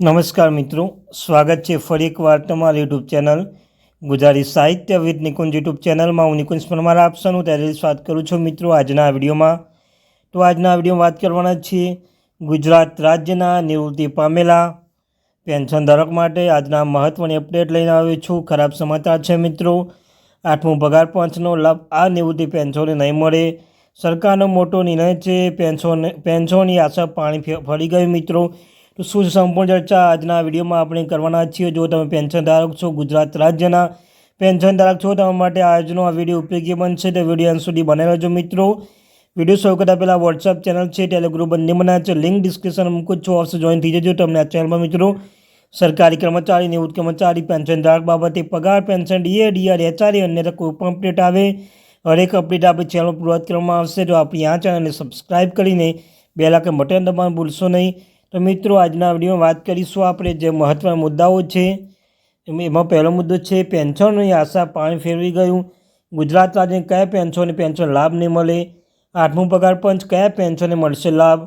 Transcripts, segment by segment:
નમસ્કાર મિત્રો, સ્વાગત છે ફરી એકવાર તમારી યુટ્યુબ ચેનલ ગુજરાતી સાહિત્ય વિદ નિકુંજ યુટ્યુબ ચેનલમાં. હું નિકુંજ પરમાર, આપ સૌનું ત્યારે વાત કરું છું મિત્રો આજના વિડીયોમાં. તો આજના વિડીયોમાં વાત કરવાના છીએ ગુજરાત રાજ્યના નિવૃત્તિ પામેલા પેન્શન ધારક માટે આજના મહત્ત્વની અપડેટ લઈને આવ્યો છું. ખરાબ સમાચાર છે મિત્રો, આઠમું પગાર પંચનો લાભ આ નિવૃત્તિ પેન્શનને નહીં મળે. સરકારનો મોટો નિર્ણય છે પેન્શન પેન્શનની આશા પાણી ફરી ગયું મિત્રો. તો શું સંપૂર્ણ ચર્ચા? આજના વિડીયોમાં આપણે કરવાના છીએ, જો તમે પેન્શન ધારક છો, ગુજરાત રાજ્યના પેન્શન ધારક છો, તમારા માટે આજનો આ વીડિયો ઉપયોગી બનશે. તો વીડિયો અંત સુધી બને રહેજો મિત્રો. વીડિયો શરૂ કરતાં પહેલાં વોટ્સઅપ ચેનલ છે ટેલિગ્રુપ બંને બનાવે છે. લિંક ડિસ્ક્રિપ્શન મૂકું છું ઓફિસ જોઈન થઈ જજો તમને આ ચેનલમાં મિત્રો. સરકારી કર્મચારી, નિવૃત્ત કર્મચારી, પેન્શન ધારક બાબતે પગાર, પેન્શન, ડીએ, ડીઆર, એચઆરએ અન્ય કોઈ પણ અપડેટ આવે, હરેક અપડેટ આપણી ચેનલ પૂરત કરવામાં આવશે. જો આપણી આ ચેનલને સબસ્ક્રાઇબ કરીને બે લાખ બટન દબાણ ભૂલશો નહીં. તો મિત્રો, આજના વિડીયોમાં વાત કરીશું આપણે જે મહત્ત્વના મુદ્દાઓ છે. એમાં પહેલો મુદ્દો છે, પેન્શનની આશા પાણી ફેરવી ગયું. ગુજરાત રાજ્યને કયા પેન્શનને પેન્શન લાભ નહીં મળે? આઠમું પગાર પંચ કયા પેન્શનને મળશે લાભ?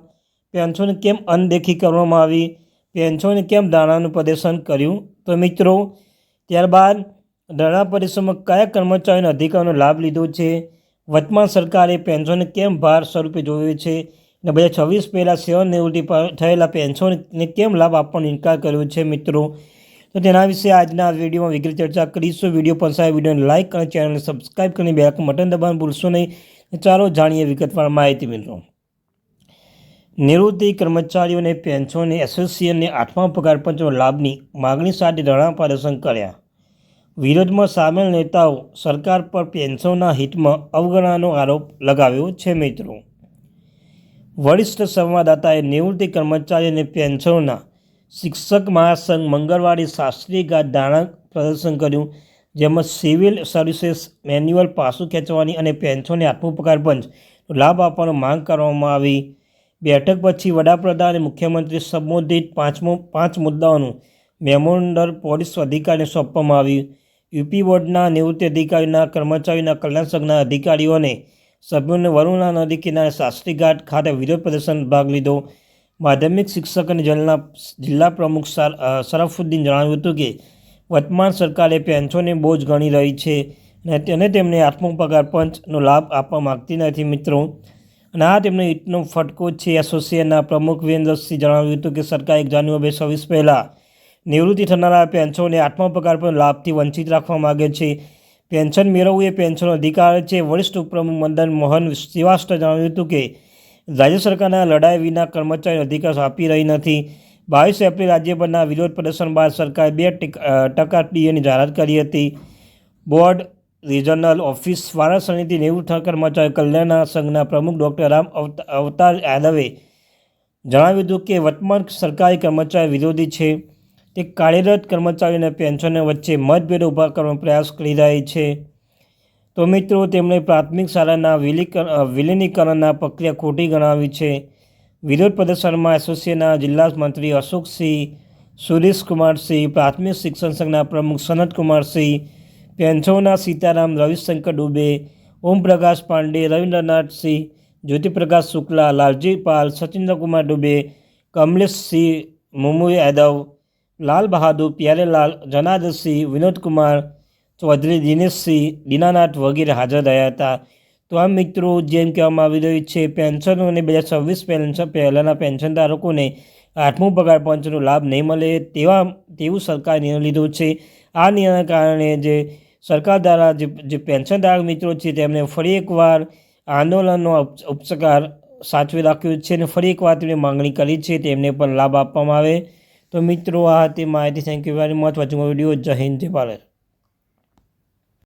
પેન્શનને કેમ અનદેખી કરવામાં આવી? પેન્શનને કેમ દાણાનું પ્રદર્શન કર્યું? તો મિત્રો, ત્યારબાદ ધરણા પરિશ્રમમાં કયા કર્મચારીઓના અધિકારનો લાભ લીધો છે? વર્તમાન સરકારે પેન્શનને કેમ ભાર સ્વરૂપે જોયું છે? અને બે હજાર છવ્વીસ પહેલાં સેવાનિવૃત્તિ પર થયેલા પેન્શનને કેમ લાભ આપવાનો ઇનકાર કર્યો છે મિત્રો? તો તેના વિશે આજના વિડીયોમાં વિગત ચર્ચા કરીશું. વીડિયો પસંદ વિડીયોને લાઇક અને ચેનલને સબસ્ક્રાઇબ કરીને બે બટન દબાવવાનું ભૂલશો નહીં. ચાલો જાણીએ વિગતવાર માહિતી મિત્રો. નિવૃત્તિ કર્મચારીઓને પેન્શન એસોસિએશનને આઠમા પગાર પંચનો લાભની માગણી સાથે ધરણા પ્રદર્શન કર્યા. વિરોધમાં સામેલ નેતાઓ સરકાર પર પેન્શનના હિતમાં અવગણનાનો આરોપ લગાવ્યો છે મિત્રો. વરિષ્ઠ સંવાદદાતાએ નિવૃત્તિ કર્મચારી અને પેન્શનના શિક્ષક મહાસંઘ મંગળવારે શાસ્ત્રીય ગાત ધારણા પ્રદર્શન કર્યું, જેમાં સિવિલ સર્વિસીસ મેન્યુઅલ પાસું ખેંચવાની અને પેન્શનને આઠમું પગાર પંચ લાભ આપવાનો માંગ કરવામાં આવી. બેઠક પછી વડાપ્રધાન અને મુખ્યમંત્રી સંબોધિત પાંચમો, પાંચ મુદ્દાઓનું મેમોન્ડર પોલીસ અધિકારીને સોંપવામાં આવ્યું. યુપી બોર્ડના નિવૃત્તિ અધિકારીના કર્મચારીના કલ્યાણ સંઘના અધિકારીઓને સભ્યોને વરુણા નદી કિનારે શાસ્ત્રી ઘાટ ખાતે વિરોધ પ્રદર્શન ભાગ લીધો. માધ્યમિક શિક્ષક અને જલના જિલ્લા પ્રમુખ સરફુદ્દીન જણાવ્યું હતું કે, વર્તમાન સરકારે પેન્શનને બોજ ગણી રહી છે અને તેને તેમને આઠમો પગાર પંચનો લાભ આપવા માગતી નથી મિત્રો. અને આ તેમનો ઈટનો ફટકો છે. એસોસિએશનના પ્રમુખ વિરેન્દ્રસિંહ જણાવ્યું હતું કે, સરકાર એક જાન્યુઆરી બે છવ્વીસ પહેલાં નિવૃત્તિ થનારા પેન્શનને આઠમા પગાર પણ લાભથી વંચિત રાખવા માગે છે. પેન્શન મેળવવું એ પેન્શનનો અધિકાર છે. વરિષ્ઠ ઉપપ્રમુખ મદન મોહન શ્રીવાસ્તવ જણાવ્યું હતું કે, રાજ્ય સરકારના લડાઈ વિના કર્મચારી અધિકાર આપી રહી નથી. બાવીસ એપ્રિલ રાજ્યભરના વિરોધ પ્રદર્શન બાદ સરકારે બે ટીક- ટીએની જાહેરાત કરી હતી. બોર્ડ રિજનલ ઓફિસ વારાણસીથી નિવૃત્ત કર્મચારી કલ્યાણ સંઘના પ્રમુખ ડૉક્ટર રામ અવતાર યાદવે જણાવ્યું હતું કે, વર્તમાન સરકારી કર્મચારી વિરોધી છે. તે કાર્યરત કર્મચારીઓના પેન્શનર વચ્ચે મતભેદ ઊભા કરવાનો પ્રયાસ કરી રહી છે. તો મિત્રો, તેમણે પ્રાથમિક શાળાના વિલીનીકરણના પ્રક્રિયા ખોટી ગણાવી છે. વિરોધ પ્રદર્શનમાં એસોસિએશનના જિલ્લા મંત્રી અશોકસિંહ સુરેશકુમારસિંહ પ્રાથમિક શિક્ષણ સંઘના પ્રમુખ સનતકુમારસિંહ પેન્શનના સીતારામ, રવિશંકર દુબે, ઓમપ્રકાશ પાંડે રવિન્દ્રનાથસિંહ જ્યોતિપ્રકાશ શુક્લા લાલજી પાલ સચિન્દ્રકુમાર દુબે, કમલેશસિંહ મુમુ યાદવ લાલ બહાદુર, પ્યારેલાલ જનાદસિંહ વિનોદકુમાર, ચૌધરી દિનેશસિંહ, દીનાનાથ વગેરે હાજર રહ્યા હતા. તો આ મિત્રો, જેમ કહેવામાં આવી રહ્યું છે, પેન્શન અને બે હજાર છવ્વીસ પેન્શન પહેલાંના પેન્શન ધારકોને આઠમું પગાર પંચનો લાભ નહીં મળે તેવા, તેવું સરકારે નિર્ણય લીધો છે. આ નિર્ણયના કારણે જે સરકાર દ્વારા જે જે પેન્શન ધારક મિત્રો છે, તેમણે ફરી એકવાર આંદોલનનો ઉપ- ઉપસકાર સાચવી રાખ્યો છે અને ફરી એકવાર તેમણે માંગણી કરી છે, તેમને પણ લાભ આપવામાં આવે. તો મિત્રો, આ હતી માહિતી. Thank you very much watching video જય હિન્દ, જય ભારત.